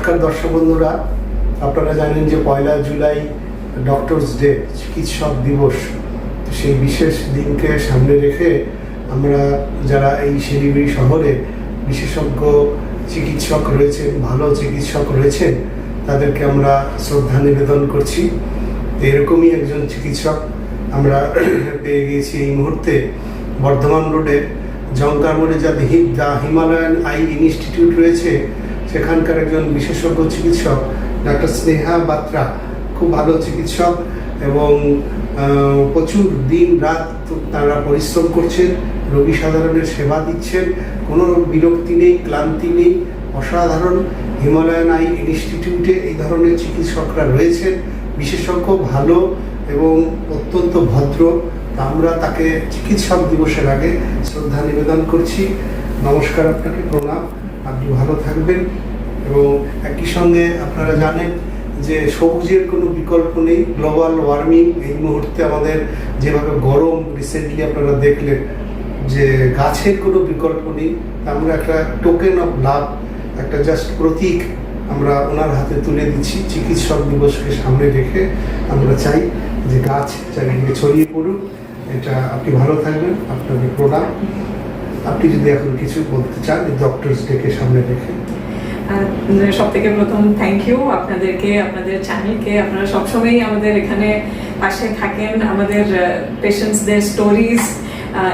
নমস্কার দর্শক বন্ধুরা, আপনারা জানেন যে পয়লা জুলাই ডক্টরস ডে চিকিৎসক দিবস। সেই বিশেষ দিনকে সামনে রেখে আমরা যারা এই শিলিগুড়ি শহরে বিশেষজ্ঞ চিকিৎসক রয়েছেন, ভালো চিকিৎসক রয়েছেন, তাদেরকে আমরা শ্রদ্ধা নিবেদন করছি। এরকমই একজন চিকিৎসক আমরা পেয়ে গিয়েছি এই মুহূর্তে বর্ধমান রোডে। জঙ্কার মোড়ে যা হি- দ্য হিমালয়ান আই ইনস্টিটিউট রয়েছে সেখানকার একজন বিশেষজ্ঞ চিকিৎসক, ডাক্তার স্নেহা বাত্রা, খুব ভালো চিকিৎসক এবং প্রচুর দিন রাত তারা পরিশ্রম করছেন, রোগী সাধারণের সেবা দিচ্ছেন, কোনো বিরক্তি নেই, ক্লান্তি নেই, অসাধারণ। হিমালয়ান আই ইনস্টিটিউটে এই ধরনের চিকিৎসকরা রয়েছেন, বিশেষজ্ঞ, ভালো এবং অত্যন্ত ভদ্র। তা আমরা তাকে চিকিৎসক দিবসের আগে শ্রদ্ধা নিবেদন করছি। নমস্কার আপনাকে, প্রণাম। আপনি ভালো থাকবেন এবং একই সঙ্গে আপনারা জানেন যে সবুজের কোনো বিকল্প নেই গ্লোবাল ওয়ার্মিং এই মুহূর্তে আমাদের যেভাবে গরম রিসেন্টলি আপনারা দেখলেন যে গাছের কোনো বিকল্প নেই, আমরা একটা টোকেন অফ লাভ একটা জাস্ট প্রতীক আমরা ওনার হাতে তুলে দিচ্ছি, চিকিৎসক দিবসকে সামনে রেখে আমরা চাই যে গাছ চারিদিকে ছড়িয়ে পড়ুক। এটা আপনি ভালো থাকবেন আপনাকে প্রণাম। আপনি যদি এখন কিছু বলতে চান ডক্টরস ডেকে সামনে রেখে। সব থেকে প্রথম থ্যাংক ইউ আপনাদেরকে, আপনাদের চ্যানেলকে আপনারা সবসময়ই আমাদের এখানে পাশে থাকেন, আমাদের পেশেন্টসদের স্টোরিজ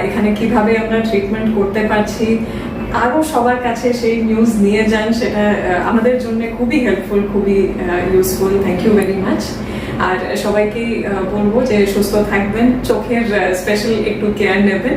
এখানে কীভাবে আমরা ট্রিটমেন্ট করতে পারছি। আরও সবার কাছে সেই নিউজ নিয়ে যান, সেটা আমাদের জন্য খুবই হেল্পফুল খুবই useful thank you very much আর সবাইকে বলব যে সুস্থ থাকবেন, চোখের স্পেশাল একটু কেয়ার নেবেন।